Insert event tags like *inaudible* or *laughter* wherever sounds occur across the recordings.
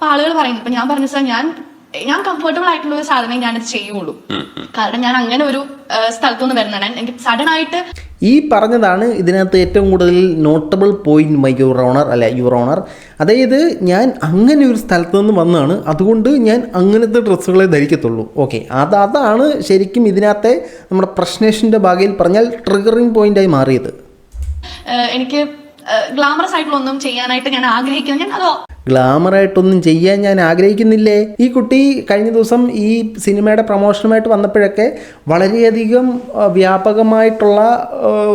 അപ്പൊ ആളുകൾ പറയുന്നു ഇപ്പൊ ഞാൻ പറഞ്ഞു സാർ ഞാൻ ഞാൻ കംഫർട്ടബിൾ ആയിട്ടുള്ള ഒരു സാധനം ഞാനത് ചെയ്യുള്ളൂ. കാരണം ഞാൻ അങ്ങനെ ഒരു സ്ഥലത്തുനിന്ന് വരുന്നതാണ്. എനിക്ക് സഡൻ ആയിട്ട് ഈ പറഞ്ഞതാണ് ഇതിനകത്ത് ഏറ്റവും കൂടുതൽ notable point my your honour അല്ല യുവർ ഓണർ അതായത് ഞാൻ അങ്ങനെ ഒരു സ്ഥലത്ത് നിന്ന് വന്നതാണ്. അതുകൊണ്ട് ഞാൻ അങ്ങനത്തെ ഡ്രസ്സുകളെ ധരിക്കത്തുള്ളൂ. ഓക്കെ. അത് അതാണ് ശരിക്കും ഇതിനകത്തെ നമ്മുടെ പ്രശ്നേഷന്റെ ഭാഗയിൽ പറഞ്ഞാൽ ട്രിഗറിങ് പോയിന്റായി മാറിയത്. എനിക്ക് ഗ്ലാമറസ് ആയിട്ടുള്ള ഒന്നും ചെയ്യാനായിട്ട് ഞാൻ ആഗ്രഹിക്കുന്നു ഞാൻ അത് ഗ്ലാമറായിട്ടൊന്നും ചെയ്യാൻ ഞാൻ ആഗ്രഹിക്കുന്നില്ലേ? ഈ കുട്ടി കഴിഞ്ഞ ദിവസം ഈ സിനിമയുടെ പ്രൊമോഷനുമായിട്ട് വന്നപ്പോഴൊക്കെ വളരെയധികം വ്യാപകമായിട്ടുള്ള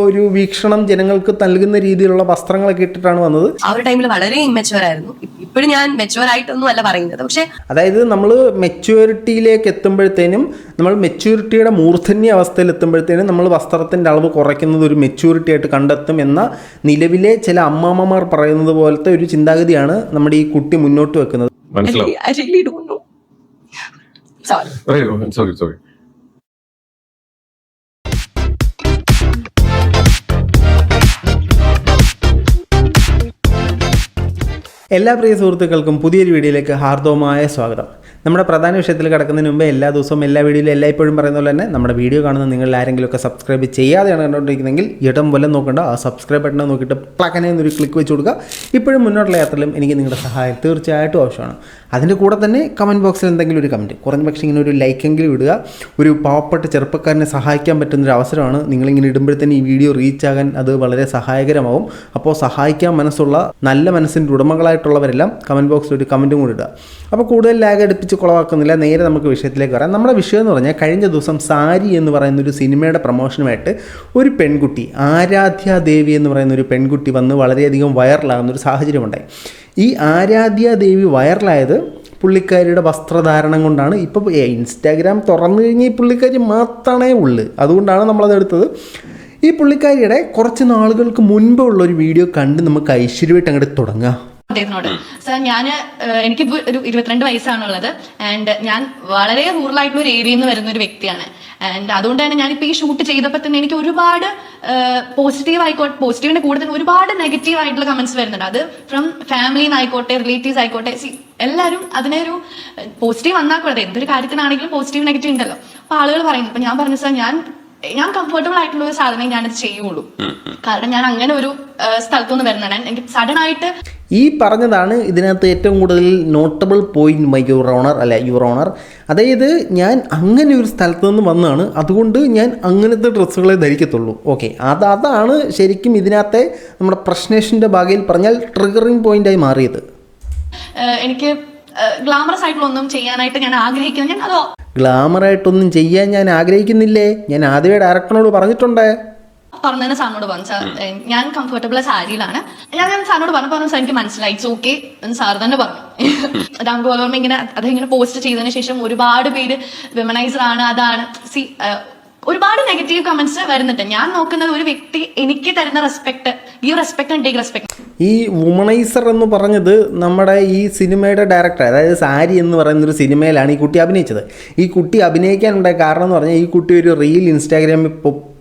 ഒരു വീക്ഷണം ജനങ്ങൾക്ക് നൽകുന്ന രീതിയിലുള്ള വസ്ത്രങ്ങളൊക്കെ ഇട്ടിട്ടാണ് വന്നത്. ആ ഒരു ടൈമിൽ വളരെ ഇമ്മച്ചുവർ ആയിരുന്നു. ഇപ്പോഴും ഞാൻ മെച്ചുവർ ആയിട്ടൊന്നും അല്ല പറയുന്നത്. പക്ഷെ അതായത് നമ്മൾ മെച്യൂരിറ്റിയിലേക്ക് എത്തുമ്പോഴത്തേനും നമ്മൾ മെച്യൂരിറ്റിയുടെ മൂർധന്യ അവസ്ഥയിൽ എത്തുമ്പോഴത്തേനും നമ്മൾ വസ്ത്രത്തിന്റെ അളവ് കുറയ്ക്കുന്നത് ഒരു മെച്യൂരിറ്റി ആയിട്ട് കണ്ടെത്തും എന്ന നിലവിലെ ചില അമ്മാമ്മമാർ പറയുന്നത് പോലത്തെ ഒരു ചിന്താഗതിയാണ് നമ്മുടെ ഈ കുട്ടി മുന്നോട്ട് വെക്കുന്നത്. മനസ്സിലാവും. I really don't know sorry sorry sorry എല്ലാ പ്രിയ സുഹൃത്തുക്കൾക്കും പുതിയൊരു വീഡിയോയിലേക്ക് ഹാർദവമായ സ്വാഗതം. നമ്മുടെ പ്രധാന വിഷയത്തിൽ കിടക്കുന്നതിന് മുമ്പ് എല്ലാ ദിവസവും എല്ലാ വീഡിയോയിലും എല്ലായ്പ്പോഴും പറയുന്ന പോലെ തന്നെ നമ്മുടെ വീഡിയോ കാണുന്ന നിങ്ങൾ ആരെങ്കിലുമൊക്കെ സബ്സ്ക്രൈബ് ചെയ്യാതെയാണ് കണ്ടുകൊണ്ടിരിക്കുന്നതെങ്കിൽ ഇടം പോലെ നോക്കണ്ട. ആ സബ്സ്ക്രൈബ് ബട്ടൺ നോക്കിയിട്ട് പ്ലക്കനെ ഒരു ക്ലിക്ക് വെച്ച് കൊടുക്കുക. ഇപ്പോഴും മുന്നോട്ടുള്ള യാത്രയിലും എനിക്ക് നിങ്ങളുടെ സഹായം തീർച്ചയായിട്ടും ആവശ്യമാണ്. അതിന്റെ കൂടെ തന്നെ കമന്റ് ബോക്സിൽ എന്തെങ്കിലും ഒരു കമന്റ് കുറഞ്ഞ പക്ഷേ ഇങ്ങനെ ഒരു ലൈക്കെങ്കിലും ഇടുക. ഒരു പാവപ്പെട്ട ചെറുപ്പക്കാരനെ സഹായിക്കാൻ പറ്റുന്നൊരു അവസരമാണ്. നിങ്ങളിങ്ങനെ ഇടുമ്പോഴത്തേന് ഈ വീഡിയോ റീച്ച് ആകാൻ അത് വളരെ സഹായകരമാവും. അപ്പോൾ സഹായിക്കാൻ മനസ്സുള്ള നല്ല മനസ്സിന്റെ ഉടമകളായിട്ടുള്ളവരെല്ലാം കമന്റ് ബോക്സിൽ ഒരു കമന്റും കൂടി ഇടുക. അപ്പോൾ കൂടുതൽ ലാഗ് അടുപ്പിച്ച് കുളവാക്കുന്നില്ല നേരെ നമുക്ക് വിഷയത്തിലേക്ക് വരാം. നമ്മുടെ വിഷയം എന്ന് പറഞ്ഞാൽ കഴിഞ്ഞ ദിവസം സാരി എന്ന് പറയുന്ന ഒരു സിനിമയുടെ പ്രൊമോഷനുമായിട്ട് ഒരു പെൺകുട്ടി ആരാധ്യ ദേവി എന്ന് പറയുന്ന ഒരു പെൺകുട്ടി വന്ന് വളരെയധികം വൈറലാകുന്ന ഒരു സാഹചര്യമുണ്ടായി. ഈ ആരാധ്യ ദേവി വൈറലായത് പുള്ളിക്കാരിയുടെ വസ്ത്രധാരണം കൊണ്ടാണ്. ഇപ്പോൾ ഇൻസ്റ്റാഗ്രാം തുറന്നു കഴിഞ്ഞാൽ ഈ പുള്ളിക്കാരി മാത്രമേ ഉള്ളൂ. അതുകൊണ്ടാണ് നമ്മളത് എടുത്തത് ഈ പുള്ളിക്കാരിയുടെ കുറച്ച് നാളുകൾക്ക് മുൻപുള്ള ഒരു വീഡിയോ കണ്ട് നമുക്ക് ഐശ്വര്യമായിട്ട് അങ്ങോട്ട് തുടങ്ങാം. അദ്ദേഹത്തിനോട്. സർ ഞാൻ എനിക്ക് ഒരു ഇരുപത്തിരണ്ട് വയസ്സാണുള്ളത്. ആൻഡ് ഞാൻ വളരെ റൂറൽ ആയിട്ടുള്ള ഒരു ഏരിയയിൽ നിന്ന് വരുന്ന ഒരു വ്യക്തിയാണ്. ആൻഡ് അതുകൊണ്ട് തന്നെ ഞാനിപ്പോൾ ഈ ഷൂട്ട് ചെയ്തപ്പോൾ തന്നെ എനിക്ക് ഒരുപാട് പോസിറ്റീവ് ആയിക്കോട്ടെ പോസിറ്റീവിന്റെ കൂടെ തന്നെ ഒരുപാട് നെഗറ്റീവ് ആയിട്ടുള്ള കമന്റ്സ് വരുന്നുണ്ട്. അത് ഫ്രം ഫാമിലിന്ന് ആയിക്കോട്ടെ റിലേറ്റീവ്സ് ആയിക്കോട്ടെ എല്ലാവരും അതിനെ ഒരു പോസിറ്റീവ് വന്നാൽ കൂടാതെ എന്തൊരു കാര്യത്തിനാണെങ്കിലും പോസിറ്റീവ് നെഗറ്റീവ് ഉണ്ടല്ലോ. അപ്പൊ ആളുകൾ പറയുന്നു ഇപ്പൊ ഞാൻ പറഞ്ഞു സാർ ഞാൻ ഞാൻ കംഫർട്ടബിൾ ആയിട്ടുള്ള ഒരു സാധനം ഞാൻ ചെയ്യുള്ളൂ. കാരണം ഞാൻ അങ്ങനെ ഒരു സ്ഥലത്തുനിന്ന് വരുന്നതാണ് എനിക്ക് സഡൻ ആയിട്ട് ഈ പറഞ്ഞതാണ് ഇതിനകത്ത് ഏറ്റവും കൂടുതൽ notable point my your honour അല്ല യുവർ ഓണർ അതായത് ഞാൻ അങ്ങനെ ഒരു സ്ഥലത്ത് നിന്ന് വന്നതാണ്. അതുകൊണ്ട് ഞാൻ അങ്ങനത്തെ ഡ്രസ്സുകളെ ധരിക്കത്തുള്ളൂ. ഓക്കെ അത് അതാണ് ശരിക്കും ഇതിനകത്തെ നമ്മുടെ പ്രശ്നേഷന്റെ ഭാഗയിൽ പറഞ്ഞാൽ ട്രിഗറിങ് പോയിന്റായി മാറിയത്. എനിക്ക് ഗ്ലാമറസ് ആയിട്ടുള്ള ഒന്നും ചെയ്യാനായിട്ട് ഞാൻ ആഗ്രഹിക്കുന്നു ഞാൻ അത് ഗ്ലാമറായിട്ടൊന്നും ചെയ്യാൻ ഞാൻ ആഗ്രഹിക്കുന്നില്ലേ? ഞാൻ ആദ്യമേ ഡയറക്ടറിനോട് പറഞ്ഞിട്ടുണ്ട്. പറഞ്ഞതിന് സാറിനോട് പറഞ്ഞു. സാർ ഞാൻ കംഫർട്ടബിൾ സാരിയിലാണ്. ഞാൻ സാറിനോട് പറഞ്ഞു പറഞ്ഞു സാർ എനിക്ക് മനസ്സിലായി. ഇറ്റ്സ് ഓക്കെ എന്ന് സാർ തന്നെ പറഞ്ഞു. രാം ഇങ്ങനെ അത് ഇങ്ങനെ പോസ്റ്റ് ചെയ്തതിന് ശേഷം ഒരുപാട് പേര് വിമനൈസർ ആണ് അതാണ്. സി ഒരുപാട് നെഗറ്റീവ് കമന്റ്സ് വരുന്നുണ്ട്. ഞാൻ നോക്കുന്നത് ഒരു വ്യക്തി എനിക്ക് തരുന്ന respect give respect and take respect ഈ വുമണൈസർ എന്ന് പറഞ്ഞത് നമ്മുടെ ഈ സിനിമയുടെ ഡയറക്ടർ അതായത് സാരി എന്ന് പറയുന്ന ഒരു സിനിമയിലാണ് ഈ കുട്ടി അഭിനയിച്ചത്. ഈ കുട്ടി അഭിനയിക്കാനുണ്ടായ കാരണം എന്ന് പറഞ്ഞാൽ ഈ കുട്ടി ഒരു റീൽ ഇൻസ്റ്റാഗ്രാമിൽ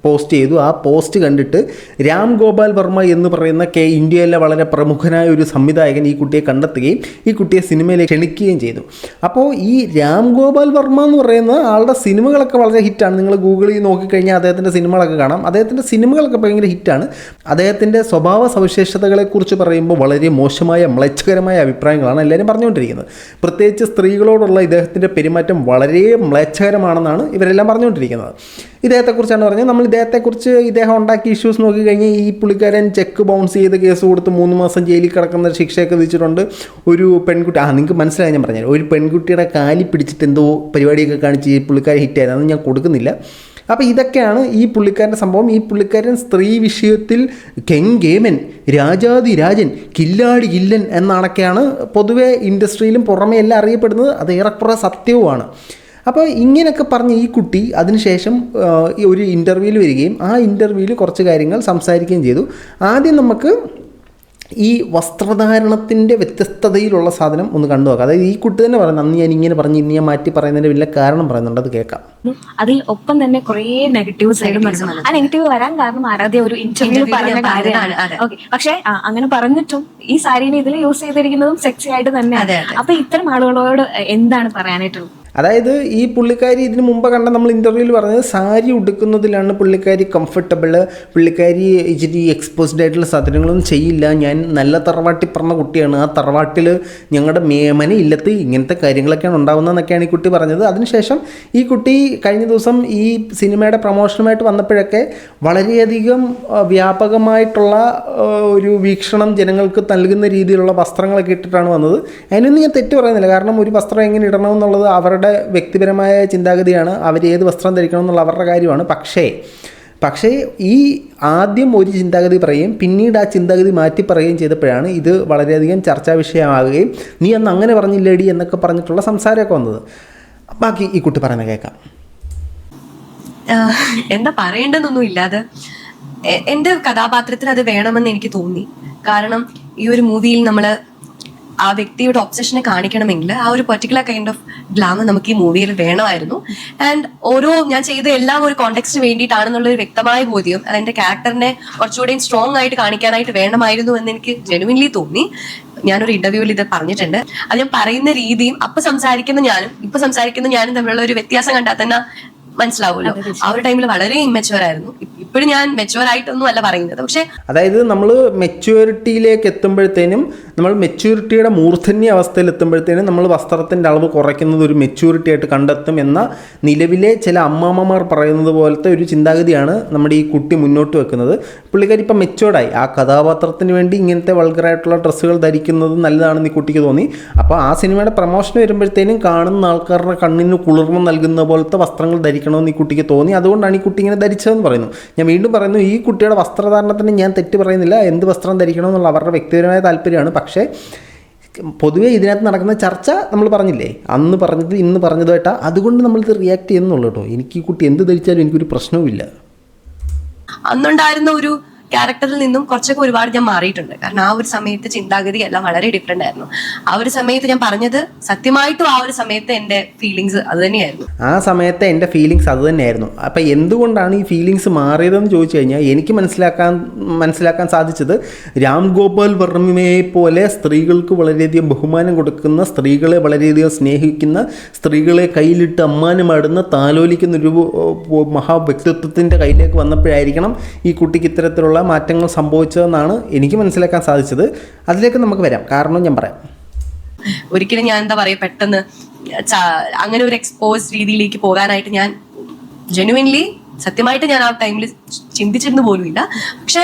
പോസ്റ്റ് ചെയ്തു. ആ പോസ്റ്റ് കണ്ടിട്ട് രാം ഗോപാൽ വർമ്മ എന്ന് പറയുന്ന കെ ഇന്ത്യയിലെ വളരെ പ്രമുഖനായ ഒരു സംവിധായകൻ ഈ കുട്ടിയെ കണ്ടെത്തുകയും ഈ കുട്ടിയെ സിനിമയിലേക്ക് ക്ഷണിക്കുകയും ചെയ്തു. അപ്പോൾ ഈ രാം ഗോപാൽ വർമ്മ എന്ന് പറയുന്ന ആളുടെ സിനിമകളൊക്കെ വളരെ ഹിറ്റാണ്. നിങ്ങൾ ഗൂഗിളിൽ നോക്കിക്കഴിഞ്ഞാൽ അദ്ദേഹത്തിന്റെ സിനിമകളൊക്കെ കാണാം. അദ്ദേഹത്തിന്റെ സിനിമകളൊക്കെ ഭയങ്കര ഹിറ്റാണ്. അദ്ദേഹത്തിന്റെ സ്വഭാവ സവിശേഷതകളെക്കുറിച്ച് പറയുമ്പോൾ വളരെ മോശമായ മ്ലേച്ഛകരമായ അഭിപ്രായങ്ങളാണ് എല്ലാവരും പറഞ്ഞുകൊണ്ടിരിക്കുന്നത്. പ്രത്യേകിച്ച് സ്ത്രീകളോടുള്ള ഇദ്ദേഹത്തിന്റെ പെരുമാറ്റം വളരെ മ്ലേച്ഛകരമാണെന്നാണ് ഇവരെല്ലാം പറഞ്ഞുകൊണ്ടിരിക്കുന്നത്. ഇദ്ദേഹത്തെക്കുറിച്ചാണ് പറഞ്ഞത്. നമ്മൾ ഇദ്ദേഹത്തെക്കുറിച്ച് ഇദ്ദേഹം ഉണ്ടാക്കിയ ഇഷ്യൂസ് നോക്കിക്കഴിഞ്ഞാൽ ഈ പുള്ളിക്കാരൻ ചെക്ക് ബൗൺസ് ചെയ്ത കേസ് കൊടുത്ത് മൂന്ന് മാസം ജയിലിൽ കിടക്കുന്ന ശിക്ഷയൊക്കെ വിധിച്ചിട്ടുണ്ട്. ഒരു പെൺകുട്ടി ആ നിങ്ങൾക്ക് മനസ്സിലായി ഞാൻ പറഞ്ഞാൽ ഒരു പെൺകുട്ടിയുടെ കാലി പിടിച്ചിട്ട് എന്തോ പരിപാടിയൊക്കെ കാണിച്ച് ഈ പുള്ളിക്കാരൻ ഹിറ്റായത് അതൊന്നും ഞാൻ കൊടുക്കുന്നില്ല. അപ്പോൾ ഇതൊക്കെയാണ് ഈ പുള്ളിക്കാരന്റെ സംഭവം. ഈ പുള്ളിക്കാരൻ സ്ത്രീ വിഷയത്തിൽ കെങ്കേമൻ രാജാതി രാജൻ കില്ലാടി കില്ലൻ എന്നാണൊക്കെയാണ് പൊതുവേ ഇൻഡസ്ട്രിയിലും പുറമേ എല്ലാം അറിയപ്പെടുന്നത്. അത് ഏറെക്കുറെ സത്യവുമാണ്. അപ്പോൾ ഇങ്ങനെയൊക്കെ പറഞ്ഞ ഈ കുട്ടി അതിനുശേഷം ഈ ഒരു ഇന്റർവ്യൂവിൽ വരികയും ആ ഇന്റർവ്യൂവിൽ കുറച്ച് കാര്യങ്ങൾ സംസാരിക്കുകയും ചെയ്തു. ആദ്യം നമുക്ക് ഈ വസ്ത്രധാരണത്തിന്റെ വ്യത്യസ്തതയിലുള്ള സാധനം ഒന്ന് കണ്ടു നോക്കാം. അതായത് ഈ കുട്ടി തന്നെ പറയുന്നത് അന്ന് ഞാൻ ഇങ്ങനെ പറഞ്ഞു ഇന്ന് ഞാൻ മാറ്റി പറയുന്നതിന്റെ വലിയ കാരണം പറയുന്നുണ്ട്. അത് കേൾക്കാം. അതിൽ ഒപ്പം തന്നെ കുറേ നെഗറ്റീവ് സൈഡും ആ നെഗറ്റീവ് വരാൻ കാരണം ആരാധ്യ ഒരു ഇന്റർവ്യൂ പറഞ്ഞ കാര്യമാണ്. അതെ. ഓക്കെ പക്ഷെ അങ്ങനെ പറഞ്ഞിട്ടും ഈ സാരീനെ ഇതിൽ യൂസ് ചെയ്തിരിക്കുന്നതും സെക്സി ആയിട്ട് തന്നെയാണ്. അപ്പൊ ഇത്തരം ആളുകളോട് എന്താണ് പറയാനായിട്ടുള്ളത്? അതായത് ഈ പുള്ളിക്കാരി ഇതിന് മുമ്പ് കണ്ട നമ്മൾ ഇന്റർവ്യൂവിൽ പറഞ്ഞത് സാരി ഉടുക്കുന്നതിലാണ് പുള്ളിക്കാരി കംഫർട്ടബിൾ പുള്ളിക്കാരി ഇച്ചിരി എക്സ്പോസ്ഡ് ആയിട്ടുള്ള സാധനങ്ങളൊന്നും ചെയ്യില്ല. ഞാൻ നല്ല തറവാട്ടി പറഞ്ഞ കുട്ടിയാണ്. ആ തറവാട്ടിൽ ഞങ്ങളുടെ മേമന ഇല്ലത്ത് ഇങ്ങനത്തെ കാര്യങ്ങളൊക്കെയാണ് ഉണ്ടാകുന്നതെന്നൊക്കെയാണ് ഈ കുട്ടി പറഞ്ഞത്. അതിനുശേഷം ഈ കുട്ടി കഴിഞ്ഞ ദിവസം ഈ സിനിമയുടെ പ്രൊമോഷനുമായിട്ട് വന്നപ്പോഴൊക്കെ വളരെയധികം വ്യാപകമായിട്ടുള്ള ഒരു വീക്ഷണം ജനങ്ങൾക്ക് നൽകുന്ന രീതിയിലുള്ള വസ്ത്രങ്ങളൊക്കെ ഇട്ടിട്ടാണ് വന്നത്. അതിനൊന്നും ഞാൻ തെറ്റ് പറയുന്നില്ല. കാരണം ഒരു വസ്ത്രം എങ്ങനെ ഇടണം എന്നുള്ളത് അവരുടെ വ്യക്തിപരമായ ചിന്താഗതിയാണ് അവർ ഏത് വസ്ത്രം ധരിക്കണം എന്നുള്ള അവരുടെ കാര്യമാണ്. പക്ഷേ പക്ഷേ ഈ ആദ്യം ഒരു ചിന്താഗതി പറയുകയും പിന്നീട് ആ ചിന്താഗതി മാറ്റി പറയുകയും ചെയ്തപ്പോഴാണ് ഇത് വളരെയധികം ചർച്ചാ വിഷയമാകുകയും നീ അന്ന് അങ്ങനെ പറഞ്ഞില്ലേടി എന്നൊക്കെ പറഞ്ഞിട്ടുള്ള സംസാരമൊക്കെ വന്നത്. ബാക്കി ഈ കുട്ടി പറയുന്നത് കേൾക്കാം. എന്താ പറയേണ്ടതൊന്നും ഇല്ലാതെ എന്റെ കഥാപാത്രത്തിന് അത് വേണമെന്ന് എനിക്ക് തോന്നി. കാരണം ഈ ഒരു മൂവിയിൽ നമ്മൾ ആ വ്യക്തിയുടെ ഒബ്സഷനെ കാണിക്കണമെങ്കിൽ ആ ഒരു പെർട്ടിക്കുലർ കൈൻഡ് ഓഫ് ഗ്ലാമർ നമുക്ക് ഈ മൂവിയിൽ വേണമായിരുന്നു. ആൻഡ് ഓരോ ഞാൻ ചെയ്ത എല്ലാം ഒരു കോണ്ടെക്സ്റ്റിന് വേണ്ടിയിട്ടാണെന്നുള്ള ഒരു വ്യക്തമായ ബോധ്യം അത് എന്റെ ക്യാരക്ടറിനെ കുറച്ചുകൂടെയും സ്ട്രോങ് ആയിട്ട് കാണിക്കാനായിട്ട് വേണമായിരുന്നു എന്ന് എനിക്ക് ജെനുവിൻലി തോന്നി. ഞാനൊരു ഇന്റർവ്യൂവിൽ ഇത് പറഞ്ഞിട്ടുണ്ട്. അത് ഞാൻ പറയുന്ന രീതിയും അപ്പൊ സംസാരിക്കുന്ന ഞാനും ഇപ്പൊ സംസാരിക്കുന്ന ഞാനും തമ്മിലുള്ള ഒരു വ്യത്യാസം കണ്ടാൽ തന്നെ മനസ്സിലാവുമല്ലോ. ആ ഒരു ടൈമിൽ വളരെ ഇമ്മച്ചുവർ ആയിരുന്നു. ഇപ്പോഴും ഞാൻ മെച്ചുവർ ആയിട്ടൊന്നും അല്ല പറയുന്നത്. പക്ഷെ അതായത് നമ്മൾ മെച്യൂരിറ്റിയിലേക്ക് എത്തുമ്പോഴത്തേനും നമ്മൾ മെച്യൂരിറ്റിയുടെ മൂർധന്യ അവസ്ഥയിൽ എത്തുമ്പോഴത്തേനും നമ്മൾ വസ്ത്രത്തിന്റെ അളവ് കുറയ്ക്കുന്നത് ഒരു മെച്യൂരിറ്റി ആയിട്ട് കണ്ടെത്തും എന്ന നിലവിലെ ചില അമ്മാമ്മമാർ പറയുന്നത് പോലത്തെ ഒരു ചിന്താഗതിയാണ് നമ്മുടെ ഈ കുട്ടി മുന്നോട്ട് വെക്കുന്നത്. പുള്ളിക്കാരി ഇപ്പം മെച്ചുവേർഡായി ആ കഥാപാത്രത്തിന് വേണ്ടി ഇങ്ങനത്തെ വൾഗറായിട്ടുള്ള ഡ്രസ്സുകൾ ധരിക്കുന്നത് നല്ലതാണെന്ന് ഈ കുട്ടിക്ക് തോന്നി. അപ്പോൾ ആ സിനിമയുടെ പ്രമോഷൻ വരുമ്പോഴത്തേനും കാണുന്ന ആൾക്കാരുടെ കണ്ണിന് കുളിർമ നൽകുന്ന പോലത്തെ വസ്ത്രങ്ങൾ ധരിക്കണമെന്ന് ഈ കുട്ടിക്ക് തോന്നി. അതുകൊണ്ടാണ് ഈ കുട്ടി ഇങ്ങനെ ധരിച്ചതെന്ന് പറയുന്നു. ഞാൻ വീണ്ടും പറയുന്നു ഈ കുട്ടിയുടെ വസ്ത്രധാരണത്തിന് ഞാൻ തെറ്റ് പറയുന്നില്ല. എന്ത് വസ്ത്രം ധരിക്കണം എന്നുള്ള അവരുടെ വ്യക്തിപരമായ താല്പര്യമാണ്. പക്ഷേ പൊതുവേ ഇതിനകത്ത് നടക്കുന്ന ചർച്ച നമ്മൾ പറഞ്ഞില്ലേ? അന്ന് പറഞ്ഞത് ഇന്ന് പറഞ്ഞതുമായിട്ടാ. അതുകൊണ്ട് നമ്മളിത് റിയാക്ട് ചെയ്യുന്നുള്ളൂ കേട്ടോ. എനിക്ക് ഈ കുട്ടി എന്ത് ധരിച്ചാലും എനിക്കൊരു പ്രശ്നവുമില്ല. അന്നുണ്ടായിരുന്ന ഒരു ക്യാരക്ടറിൽ നിന്നും കുറച്ചൊക്കെ ഒരുപാട് ഞാൻ മാറിയിട്ടുണ്ട്. കാരണം ആ ഒരു സമയത്ത് ചിന്താഗതി എല്ലാം വളരെ ഡിഫറെന്റ് ആയിരുന്നു. ആ ഒരു സമയത്ത് ഞാൻ പറഞ്ഞത് സത്യമായിട്ടും ആ ഒരു സമയത്ത് എന്റെ ഫീലിങ്സ് അത് തന്നെയായിരുന്നു. ആ സമയത്ത് എന്റെ ഫീലിങ്സ് അത് തന്നെയായിരുന്നു. അപ്പം എന്തുകൊണ്ടാണ് ഈ ഫീലിങ്സ് മാറിയതെന്ന് ചോദിച്ചു കഴിഞ്ഞാൽ എനിക്ക് മനസ്സിലാക്കാൻ മനസ്സിലാക്കാൻ സാധിച്ചത് രാം ഗോപാൽ വർമ്മയെ പോലെ സ്ത്രീകൾക്ക് വളരെയധികം ബഹുമാനം കൊടുക്കുന്ന സ്ത്രീകളെ വളരെയധികം സ്നേഹിക്കുന്ന സ്ത്രീകളെ കയ്യിലിട്ട് അമ്മാനമാടുന്ന താലോലിക്കുന്ന ഒരു മഹാവ്യക്തിത്വത്തിന്റെ കയ്യിലേക്ക് വന്നപ്പോഴായിരിക്കണം ഈ കുട്ടിക്ക് ഇത്തരത്തിലുള്ള മാറ്റങ്ങൾ സംഭവിച്ചതെന്നാണ് എനിക്ക് മനസ്സിലാക്കാൻ സാധിച്ചത്. അതിലേക്ക് നമുക്ക് വരാം. കാരണം ഞാൻ പറയാം. ഒരിക്കലും ഞാൻ എന്താ പറയാ പെട്ടെന്ന് അങ്ങനെ ഒരു എക്സ്പോസ് രീതിയിലേക്ക് പോകാനായിട്ട് ഞാൻ ജെനുവിൻലി സത്യമായിട്ട് ഞാൻ ആ ടൈമിൽ ചിന്തിച്ചിരുന്നു പോലുമില്ല. പക്ഷെ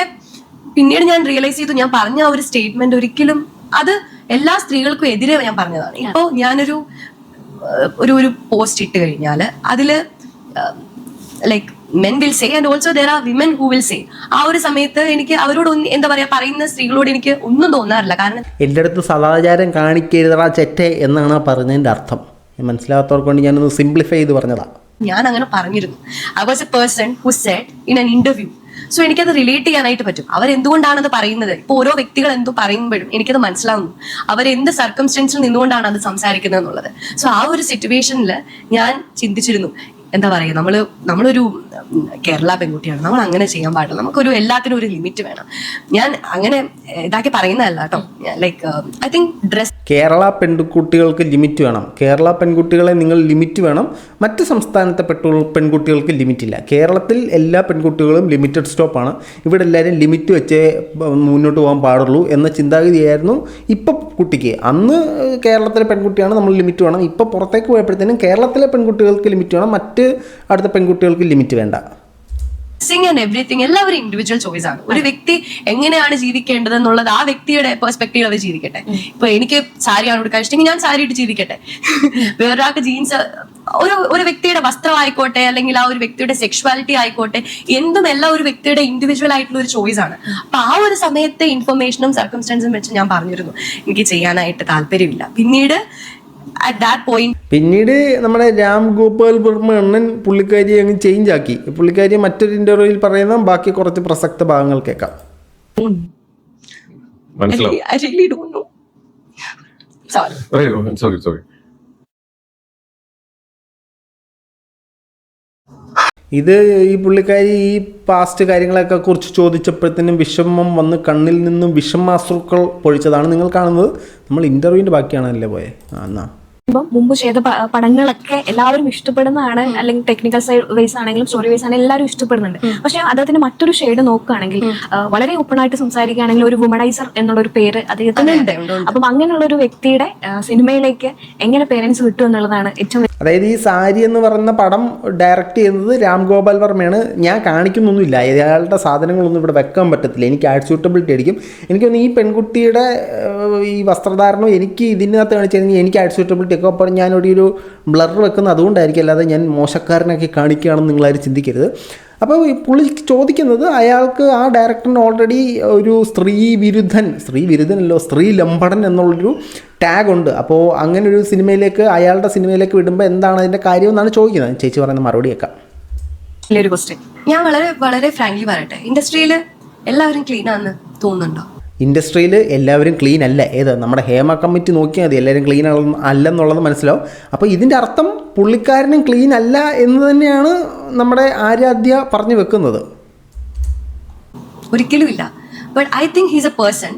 പിന്നീട് ഞാൻ റിയലൈസ് ചെയ്തു ഞാൻ പറഞ്ഞ ആ ഒരു സ്റ്റേറ്റ്മെന്റ് ഒരിക്കലും അത് എല്ലാ സ്ത്രീകൾക്കും എതിരെ ഞാൻ പറഞ്ഞതാണ്. ഇപ്പോൾ ഞാനൊരു ഒരു ഒരു പോസ്റ്റ് ഇട്ട് കഴിഞ്ഞാൽ അതിൽ like men will say and also there are women who will say ആ ഒരു സമയത്ത് എനിക്ക് അവരോട് എന്താ പറയാ പറയുന്ന സ്ത്രീകളോട് എനിക്ക് ഒന്നും തോന്നാറില്ല. കാരണം എല്ലായിടത്തും സദാചാരം കാണിക്കരുതടാ ചെറ്റെ എന്നാണ് പറഞ്ഞതിന്റെ അർത്ഥം. മനസ്സിലാകാത്തവർക്ക് വേണ്ടി ഞാനൊന്ന് സിംപ്ലിഫൈ ചെയ്ത് പറഞ്ഞതാ. ഞാൻ അങ്ങനെ പറഞ്ഞിരുന്നു. I was a person who said in an interview so എനിക്കത് റിലേറ്റ് ചെയ്യാനായിട്ട് പറ്റും. അവർ എന്തുകൊണ്ടാണ് അത് പറയുന്നത്? ഇപ്പൊ ഓരോ വ്യക്തികൾ എന്തോ പറയുമ്പോഴും എനിക്കത് മനസ്സിലാവുന്നു. അവർ എന്ത് സർക്കംസ്റ്റൻസിൽ നിന്നുകൊണ്ടാണ് അത് സംസാരിക്കുന്നത് എന്നുള്ളത്. സോ ആ ഒരു സിറ്റുവേഷനിൽ ഞാൻ ചിന്തിച്ചിരുന്നു. എന്താ പറയുക നമ്മൾ നമ്മളൊരു കേരള പെൺകുട്ടിയാണ്. നമ്മൾ അങ്ങനെ ചെയ്യാൻ പാടില്ല. നമുക്കൊരു എല്ലാത്തിനും ഒരു ലിമിറ്റ് വേണം. ഞാൻ അങ്ങനെ ഇതാക്കി പറയുന്നതല്ല കേട്ടോ. Like I think dress Kerala പെൺകുട്ടികൾക്ക് ലിമിറ്റ് വേണം. കേരള പെൺകുട്ടികളെ നിങ്ങൾ ലിമിറ്റ് വേണം. മറ്റ് സംസ്ഥാനത്തെ പെൺകുട്ടികൾക്ക് ലിമിറ്റ് ഇല്ല. കേരളത്തിൽ എല്ലാ പെൺകുട്ടികളും ലിമിറ്റഡ് സ്റ്റോപ്പാണ് ഇവിടെ എല്ലാവരും ലിമിറ്റ് വെച്ചേ മുന്നോട്ട് പോകാൻ പാടുള്ളൂ എന്ന ചിന്താഗതിയായിരുന്നു ഇപ്പം കുട്ടിക്ക്. അന്ന് കേരളത്തിലെ പെൺകുട്ടിയാണ് നമ്മൾ ലിമിറ്റ് വേണം. ഇപ്പോൾ പുറത്തേക്ക് പോയപ്പോഴത്തേനും കേരളത്തിലെ പെൺകുട്ടികൾക്ക് ലിമിറ്റ് വേണം. മറ്റ് അടുത്ത പെൺകുട്ടികൾക്ക് ലിമിറ്റ് വേണ്ട ഡ്രസ്സിങ് ആൻഡ് എവറിത്തിങ് എല്ലാവരും ഇൻഡിവിജ്വൽ ചോയ്സ് ആണ്. ഒരു വ്യക്തി എങ്ങനെയാണ് ജീവിക്കേണ്ടത് എന്നുള്ളത് ആ വ്യക്തിയുടെ പെർസ്പെക്റ്റീവ് അവർ ജീവിക്കട്ടെ. ഇപ്പൊ എനിക്ക് സാരിയാണ് കൊടുക്കാൻ ഇഷ്ടമെങ്കിൽ ഞാൻ സാരി ഇട്ട് ജീവിക്കട്ടെ. *laughs* വേറൊരാൾക്ക് ജീൻസ് ഒരു ഒരു വ്യക്തിയുടെ വസ്ത്രം ആയിക്കോട്ടെ അല്ലെങ്കിൽ ആ ഒരു വ്യക്തിയുടെ സെക്ഷുവാലിറ്റി ആയിക്കോട്ടെ എന്തും എല്ലാം ഒരു വ്യക്തിയുടെ ഇൻഡിവിജ്വൽ ആയിട്ടുള്ള ഒരു ചോയ്സ് ആണ്. അപ്പൊ ആ ഒരു സമയത്തെ ഇൻഫർമേഷനും സർക്കംസ്റ്റാൻസും വെച്ച് ഞാൻ പറഞ്ഞിരുന്നു. എനിക്ക് ചെയ്യാനായിട്ട് താല്പര്യമില്ല. പിന്നീട് അറ്റ് ദാറ്റ് പോയിന്റ് പിന്നീട് നമ്മുടെ രാം ഗോപാൽ വർമ്മ എണ്ണൻ പുള്ളിക്കാരി അങ്ങ് ചേഞ്ച് ആക്കി. പുള്ളിക്കാരി മറ്റൊരു ഇന്റർവ്യൂവിൽ പറയുന്ന ബാക്കി കുറച്ച് പ്രസക്ത ഭാഗങ്ങൾ കേൾക്കാം. മനസ്സിലാവും. I don't know. Sorry. Sorry sorry ഇത് ഈ പുള്ളിക്കാരി ഈ പാസ്റ്റ് കാര്യങ്ങളൊക്കെ കുറിച്ച് ചോദിച്ചപ്പോഴത്തേനും വിഷമം വന്ന് കണ്ണിൽ നിന്നും വിഷമാശ്രുക്കൾ പൊഴിച്ചതാണ് നിങ്ങൾ കാണുന്നത്. നമ്മൾ ഇന്റർവ്യൂവിന്റെ ബാക്കിയാണല്ലേ പോയെ? ആ എന്നാ. ഇപ്പം മുമ്പ് ചെയ്ത പടങ്ങളൊക്കെ എല്ലാവരും ഇഷ്ടപ്പെടുന്നതാണ്. അല്ലെങ്കിൽ ടെക്നിക്കൽ സൈഡ് വൈസ് ആണെങ്കിലും സ്റ്റോറി വൈസ് ആണെങ്കിലും എല്ലാവരും ഇഷ്ടപ്പെടുന്നുണ്ട്. പക്ഷെ അദ്ദേഹത്തിന്റെ മറ്റൊരു ഷെയ്ഡ് നോക്കുകയാണെങ്കിൽ വളരെ ഓപ്പൺ ആയിട്ട് സംസാരിക്കുകയാണെങ്കിൽ ഒരു വുമണൈസർ എന്നുള്ള ഒരു പേര് അദ്ദേഹത്തിന് ഉണ്ട്. അപ്പം അങ്ങനെയുള്ള ഒരു വ്യക്തിയുടെ സിനിമയിലേക്ക് എങ്ങനെ പേരൻസ് കിട്ടും എന്നുള്ളതാണ് ഏറ്റവും അതായത് ഈ സാരി എന്ന് പറയുന്ന പടം ഡയറക്റ്റ് ചെയ്യുന്നത് രാം ഗോപാൽ വർമ്മയാണ്. ഞാൻ കാണിക്കുന്നൊന്നുമില്ല. ഇയാളുടെ സാധനങ്ങളൊന്നും ഇവിടെ വെക്കാൻ പറ്റത്തില്ല. എനിക്ക് ആഡ് സ്യൂട്ടബിലിറ്റി അടിക്കും എനിക്കൊന്ന് ഈ പെൺകുട്ടിയുടെ ഈ വസ്ത്രധാരണം എനിക്ക് ഇതിനകത്ത് കാണിച്ചു കഴിഞ്ഞാൽ എനിക്ക് ആഡ് ഒക്കെ അപ്പോൾ ഞാനൊരു ഒരു ബ്ലർ വെക്കുന്നത് അതുകൊണ്ടായിരിക്കും അല്ലാതെ ഞാൻ മോശക്കാരനൊക്കെ കാണിക്കുകയാണെന്ന് നിങ്ങളാരും ചിന്തിക്കരുത്. അപ്പോൾ പുള്ളി ചോദിക്കുന്നത് അയാൾക്ക് ആ ഡയറക്ടറിന് ഓൾറെഡി ഒരു സ്ത്രീ വിരുദ്ധൻ സ്ത്രീ വിരുദ്ധനല്ലോ സ്ത്രീ ലംബടൻ എന്നുള്ളൊരു ടാഗ് ഉണ്ട്. അപ്പോൾ അങ്ങനെ ഒരു സിനിമയിലേക്ക് അയാളുടെ സിനിമയിലേക്ക് വിടുമ്പോൾ എന്താണ് അതിന്റെ കാര്യം എന്നാണ് ചോദിക്കുന്നത്. ചേച്ചി പറയുന്ന മറുപടി ക്വസ്റ്റ്യൻ ഞാൻ വളരെ വളരെ ഫ്രാങ്ക്ലി പറയട്ടെ. ഇൻഡസ്ട്രിയിൽ എല്ലാവരും ക്ലീൻ ആണെന്ന് തോന്നുന്നുണ്ടോ? ഇൻഡസ്ട്രിയിൽ എല്ലാവരും ക്ലീൻ അല്ല. ഏത്? നമ്മുടെ ഹേമ കമ്മിറ്റി നോക്കിയാൽ മതി. എല്ലാവരും ക്ലീൻ അല്ലെന്നുള്ളത് മനസ്സിലാവും. അപ്പോൾ ഇതിന്റെ അർത്ഥം പുള്ളിക്കാരനും ക്ലീൻ അല്ല എന്ന് തന്നെയാണ് നമ്മുടെ ആരാധ്യ പറഞ്ഞു വെക്കുന്നത്. ഒരിക്കലും ഇല്ല but I think he's a person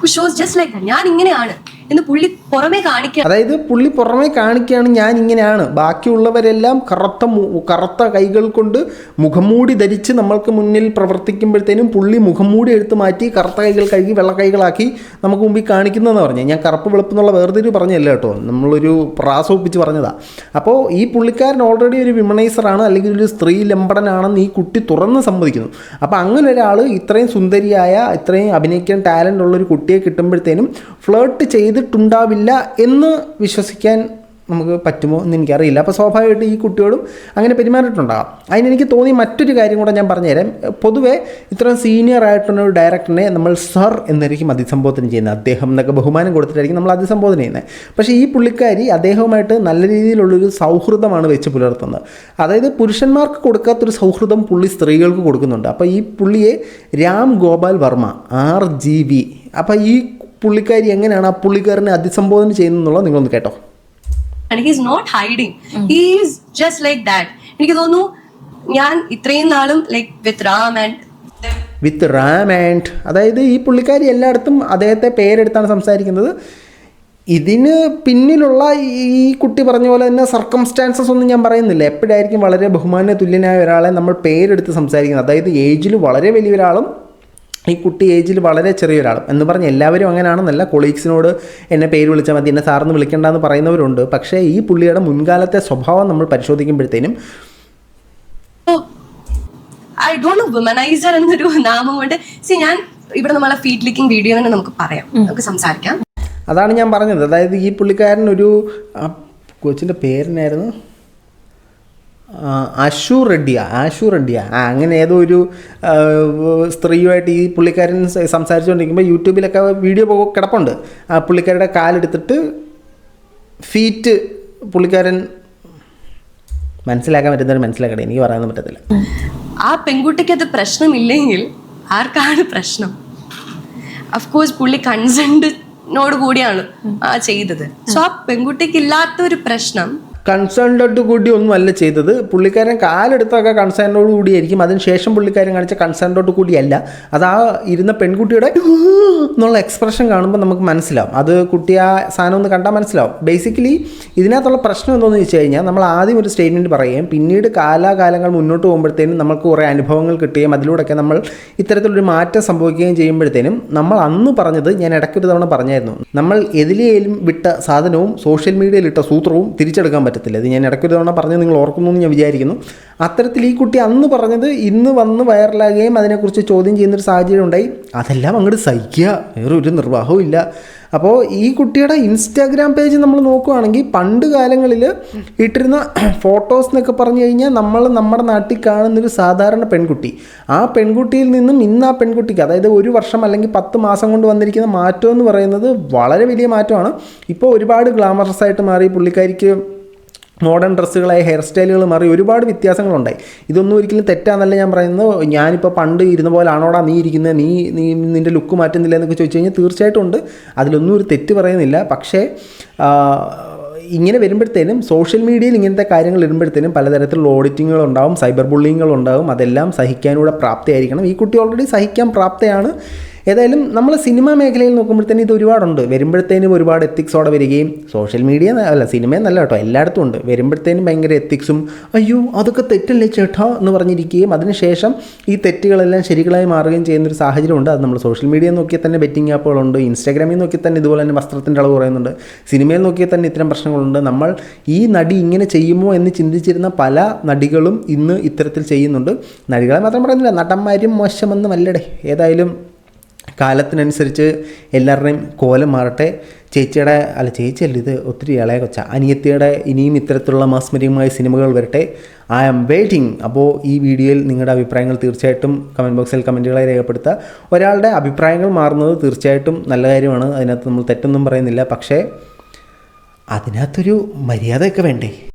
who shows just like ഞാൻ ഇങ്ങനെയാണ് എന്ന് പുള്ളി പുറമേ കാണിക്കുക അതായത് പുള്ളി പുറമേ കാണിക്കുകയാണ് ഞാൻ ഇങ്ങനെയാണ്. ബാക്കിയുള്ളവരെല്ലാം കറുത്ത കറുത്ത കൈകൾ കൊണ്ട് മുഖംമൂടി ധരിച്ച് നമ്മൾക്ക് മുന്നിൽ പ്രവർത്തിക്കുമ്പോഴത്തേനും പുള്ളി മുഖംമൂടി എടുത്ത് മാറ്റി കറുത്ത കൈകൾ കഴുകി വെള്ള കൈകളാക്കി നമുക്ക് മുമ്പിൽ കാണിക്കുന്നതെന്ന് പറഞ്ഞു. ഞാൻ കറുപ്പ് വെളുപ്പ് എന്നുള്ള വേർതിരിവ് പറഞ്ഞല്ല കേട്ടോ. നമ്മളൊരു പ്രാസോപ്പിച്ച് പറഞ്ഞതാണ് അപ്പോൾ ഈ പുള്ളിക്കാരൻ ഓൾറെഡി ഒരു വിമണൈസറാണ് അല്ലെങ്കിൽ ഒരു സ്ത്രീ ലംബടനാണെന്ന് ഈ കുട്ടി തുറന്ന് സമ്മതിക്കുന്നു. അപ്പോൾ അങ്ങനെ ഒരാൾ ഇത്രയും സുന്ദരിയായ ഇത്രയും അഭിനയിക്കാൻ ടാലന്റ് ഉള്ളൊരു കുട്ടിയെ കിട്ടുമ്പോഴത്തേനും ഫ്ലേർട്ട് ചെയ്തിട്ടുണ്ടാവില്ല എന്ന് വിശ്വസിക്കാൻ നമുക്ക് പറ്റുമോ എന്ന് എനിക്കറിയില്ല. അപ്പോൾ സ്വാഭാവികമായിട്ട് ഈ കുട്ടിയോടും അങ്ങനെ പെരുമാറിയിട്ടുണ്ടാകാം. അതിനെനിക്ക് തോന്നി മറ്റൊരു കാര്യം കൂടെ ഞാൻ പറഞ്ഞുതരാം. പൊതുവേ ഇത്രയും സീനിയർ ആയിട്ടുള്ള ഒരു ഡയറക്ടറിനെ നമ്മൾ സർ എന്നായിരിക്കും അതിസംബോധന ചെയ്യുന്നത്. അദ്ദേഹം എന്നൊക്കെ ബഹുമാനം കൊടുത്തിട്ടായിരിക്കും നമ്മൾ അതിസംബോധന ചെയ്യുന്നത്. പക്ഷേ ഈ പുള്ളിക്കാരി അദ്ദേഹവുമായിട്ട് നല്ല രീതിയിലുള്ളൊരു സൗഹൃദമാണ് വെച്ച് പുലർത്തുന്നത്. അതായത് പുരുഷന്മാർക്ക് കൊടുക്കാത്തൊരു സൗഹൃദം പുള്ളി സ്ത്രീകൾക്ക് കൊടുക്കുന്നുണ്ട്. അപ്പോൾ ഈ പുള്ളിയെ Ram Gopal Varma R G B അപ്പോൾ ഈ പുള്ളിക്കാരി എങ്ങനെയാണ് ആ പുള്ളിക്കാരനെ അഭിസംബോധന ചെയ്യുന്നതെന്നുള്ളത് നിങ്ങളൊന്ന് കേട്ടോ. He's not hiding he's just like that എനിക്ക് തോന്നുന്നു ഞാൻ ഇത്രയും നാളും like with Ram and with Ram and അതായത് ഈ പുള്ളിക്കാരി എല്ലായിടത്തും അദ്ദേഹത്തെ പേരെടുത്താണ് സംസാരിക്കുന്നത്. ഇതിന് പിന്നിലുള്ള ഈ കുട്ടി പറഞ്ഞ പോലെ തന്നെ സർക്കംസ്റ്റാൻസസ് ഒന്നും ഞാൻ പറയുന്നില്ല. എപ്പോഴായിരിക്കും വളരെ ബഹുമാന തുല്യനായ ഒരാളെ നമ്മൾ പേരെടുത്ത് സംസാരിക്കുന്നത്. അതായത് ഏജിൽ വളരെ വലിയ ഒരാളും ഈ കുട്ടി ഏജിൽ വളരെ ചെറിയ ഒരാളും എന്ന് പറഞ്ഞ് എല്ലാവരും അങ്ങനെയാണെന്നല്ല കൊളീഗ്സിനോട് എന്നെ പേര് വിളിച്ചാൽ മതി എന്നെ സാറിന് വിളിക്കേണ്ടെന്ന് പറയുന്നവരുണ്ട്. പക്ഷേ ഈ പുള്ളിയുടെ മുൻകാലത്തെ സ്വഭാവം നമ്മൾ പരിശോധിക്കുമ്പോഴത്തേനും ഐ ഡോണ്ട് വിമനൈസർ എന്നൊരു നാമം കൊണ്ട്. സി ഞാൻ ഇവിടെ നമ്മളെ ഫീഡ് ലിക്കിംഗ് വീഡിയോ തന്നെ നമുക്ക് പറയാം. നമുക്ക് സംസാരിക്കാം. അതാണ് ഞാൻ പറഞ്ഞത്. അതായത് ഈ പുള്ളിക്കാരൻ ഒരു കൊച്ചിന്റെ കൊച്ചിന്റെ പേരിനായിരുന്നു അശു റെഡ്ഡിയ ആശു റെഡ്ഡിയ അങ്ങനെ ഏതോ ഒരു സ്ത്രീയുമായിട്ട് ഈ പുള്ളിക്കാരൻ സംസാരിച്ചുകൊണ്ടിരിക്കുമ്പോൾ യൂട്യൂബിലൊക്കെ വീഡിയോ കിടപ്പുണ്ട്. ആ പുള്ളിക്കാരുടെ കാലെടുത്തിട്ട് ഫീറ്റ് പുള്ളിക്കാരൻ മനസ്സിലാക്കാൻ പറ്റുന്നവർ മനസ്സിലാക്കട്ടെ എനിക്ക് പറയാൻ പറ്റത്തില്ല. ആ പെൺകുട്ടിക്ക് അത് പ്രശ്നമില്ലെങ്കിൽ ആർക്കാണ് പ്രശ്നം? അഫ്കോഴ്സ് പുള്ളി കൺസെന്റിനോട് കൂടിയാണ് ആ ചെയ്തത്. സോ ആ പെൺകുട്ടിക്ക് ഇല്ലാത്ത ഒരു പ്രശ്നം കൺസേൺഡ് കൂടി ഒന്നും അല്ല ചെയ്തത്. പുള്ളിക്കാരൻ കാലെടുത്തൊക്കെ കൺസേണോട് കൂടിയായിരിക്കും. അതിനുശേഷം പുള്ളിക്കാരൻ കാണിച്ച കൺസേൺഡോട് കൂടിയല്ല. അത് ആ ഇരുന്ന പെൺകുട്ടിയുടെ എന്നുള്ള എക്സ്പ്രഷൻ കാണുമ്പോൾ നമുക്ക് മനസ്സിലാവും. അത് കുട്ടി ആ സാധനം ഒന്ന് കണ്ടാൽ മനസ്സിലാവും. ബേസിക്കലി ഇതിനകത്തുള്ള പ്രശ്നം എന്താണെന്ന് വെച്ച് കഴിഞ്ഞാൽ നമ്മൾ ആദ്യം ഒരു സ്റ്റേറ്റ്മെന്റ് പറയുകയും പിന്നീട് കാലാകാലങ്ങൾ മുന്നോട്ട് പോകുമ്പോഴത്തേനും നമുക്ക് കുറേ അനുഭവങ്ങൾ കിട്ടുകയും അതിലൂടെയൊക്കെ നമ്മൾ ഇത്തരത്തിലൊരു മാറ്റം സംഭവിക്കുകയും ചെയ്യുമ്പോഴത്തേനും നമ്മൾ അന്ന് പറഞ്ഞത് ഞാൻ ഇടയ്ക്കൊരു തവണ പറഞ്ഞായിരുന്നു. നമ്മൾ എതിലേലും വിട്ട സാധനവും സോഷ്യൽ മീഡിയയിൽ ഇട്ട സൂത്രവും തിരിച്ചെടുക്കാൻ പറ്റത്തില്ല. ഇത് ഞാൻ ഇടയ്ക്കൊരു തവണ പറഞ്ഞത് നിങ്ങൾ ഓർക്കുന്നു എന്ന് ഞാൻ വിചാരിക്കുന്നു. അത്തരത്തിൽ ഈ കുട്ടി അന്ന് പറഞ്ഞത് ഇന്ന് വന്ന് വൈറലാകുകയും അതിനെക്കുറിച്ച് ചോദ്യം ചെയ്യുന്നൊരു സാഹചര്യം ഉണ്ടായി. അതെല്ലാം അങ്ങോട്ട് സഹിക്കുക. വേറെ ഒരു നിർവാഹവും ഇല്ല. അപ്പോൾ ഈ കുട്ടിയുടെ ഇൻസ്റ്റാഗ്രാം പേജ് നമ്മൾ നോക്കുകയാണെങ്കിൽ പണ്ട് കാലങ്ങളിൽ ഇട്ടിരുന്ന *clears throat* ഫോട്ടോസ് എന്നൊക്കെ പറഞ്ഞു കഴിഞ്ഞാൽ നമ്മൾ നമ്മുടെ നാട്ടിൽ കാണുന്നൊരു സാധാരണ പെൺകുട്ടി. ആ പെൺകുട്ടിയിൽ നിന്നും ഇന്ന് ആ പെൺകുട്ടിക്ക് അതായത് ഒരു വർഷം അല്ലെങ്കിൽ പത്ത് മാസം കൊണ്ട് വന്നിരിക്കുന്ന മാറ്റം എന്ന് പറയുന്നത് വളരെ വലിയ മാറ്റമാണ്. ഇപ്പോൾ ഒരുപാട് ഗ്ലാമറസ് ആയിട്ട് മാറി പുള്ളിക്കാരിക്ക് മോഡേൺ ഡ്രസ്സുകളായ ഹെയർ സ്റ്റൈലുകൾ മാറി ഒരുപാട് വ്യത്യാസങ്ങളുണ്ടായി. ഇതൊന്നും ഒരിക്കലും തെറ്റാന്നല്ല ഞാൻ പറയുന്നത്. ഞാനിപ്പോൾ പണ്ട് ഇരുന്ന പോലെ ആണോടാ നീ ഇരിക്കുന്നത് നീ നീ നിന്റെ ലുക്ക് മാറ്റുന്നില്ല എന്നൊക്കെ ചോദിച്ചു കഴിഞ്ഞാൽ തീർച്ചയായിട്ടും ഉണ്ട്. അതിലൊന്നും ഒരു തെറ്റ് പറയുന്നില്ല. പക്ഷേ ഇങ്ങനെ വരുമ്പോഴത്തേനും സോഷ്യൽ മീഡിയയിൽ ഇങ്ങനത്തെ കാര്യങ്ങൾ വരുമ്പോഴത്തേനും പലതരത്തിലുള്ള ഓഡിറ്റിങ്ങുകൾ ഉണ്ടാവും സൈബർ ബുള്ളിങ്ങുകൾ ഉണ്ടാവും അതെല്ലാം സഹിക്കാനൂടെ പ്രാപ്തിയായിരിക്കണം. ഈ കുട്ടി ഓൾറെഡി സഹിക്കാൻ പ്രാപ്തയാണ്. ഏതായാലും നമ്മൾ സിനിമ മേഖലയിൽ നോക്കുമ്പോഴത്തേനും ഇത് ഒരുപാടുണ്ട്. വരുമ്പോഴത്തേനും ഒരുപാട് എത്തിക്സോടെ വരികയും സോഷ്യൽ മീഡിയ അല്ല സിനിമയെന്നല്ല കേട്ടോ എല്ലായിടത്തും ഉണ്ട്. വരുമ്പോഴത്തേനും ഭയങ്കര എത്തിക്സും അയ്യോ അതൊക്കെ തെറ്റല്ലേ ചേട്ടാ? എന്ന് പറഞ്ഞിരിക്കുകയും അതിനുശേഷം ഈ തെറ്റുകളെല്ലാം ശരികളായി മാറുകയും ചെയ്യുന്നൊരു സാഹചര്യമുണ്ട് അത് നമ്മൾ സോഷ്യൽ മീഡിയ നോക്കിയാൽ തന്നെ ബെറ്റിംഗ് ആപ്പുകളുണ്ട് ഇൻസ്റ്റാഗ്രാമിൽ നോക്കിയാൽ തന്നെ ഇതുപോലെ തന്നെ വസ്ത്രത്തിന്റെ അളവ് കുറയുന്നുണ്ട്. സിനിമയിൽ നോക്കിയാൽ തന്നെ ഇത്തരം പ്രശ്നങ്ങളുണ്ട്. നമ്മൾ ഈ നടി ഇങ്ങനെ ചെയ്യുമോ എന്ന് ചിന്തിച്ചിരുന്ന പല നടികളും ഇന്ന് ഇത്തരത്തിൽ ചെയ്യുന്നുണ്ട്. നടികളെ മാത്രം പറയുന്നില്ല നടന്മാരും മോശമെന്ന് അല്ലടേ. ഏതായാലും കാലത്തിനനുസരിച്ച് എല്ലാവരുടെയും കോലം മാറട്ടെ. ചേച്ചിയുടെ അല്ല ചേച്ചിയല്ല ഇത് ഒത്തിരി ഇളയ കൊച്ച. അനിയത്തിയുടെ ഇനിയും ഇത്തരത്തിലുള്ള മാസ്മരികമായ സിനിമകൾ വരട്ടെ. ഐ ആം വെയിറ്റിംഗ് അപ്പോൾ ഈ വീഡിയോയിൽ നിങ്ങളുടെ അഭിപ്രായങ്ങൾ തീർച്ചയായിട്ടും കമന്റ് ബോക്സിൽ കമന്റുകളായി രേഖപ്പെടുത്തുക. ഒരാളുടെ അഭിപ്രായങ്ങൾ മാറുന്നത് തീർച്ചയായിട്ടും നല്ല കാര്യമാണ്. അതിനകത്ത് നമ്മൾ തെറ്റൊന്നും പറയുന്നില്ല. പക്ഷേ അതിനകത്തൊരു മര്യാദയൊക്കെ വേണ്ടേ?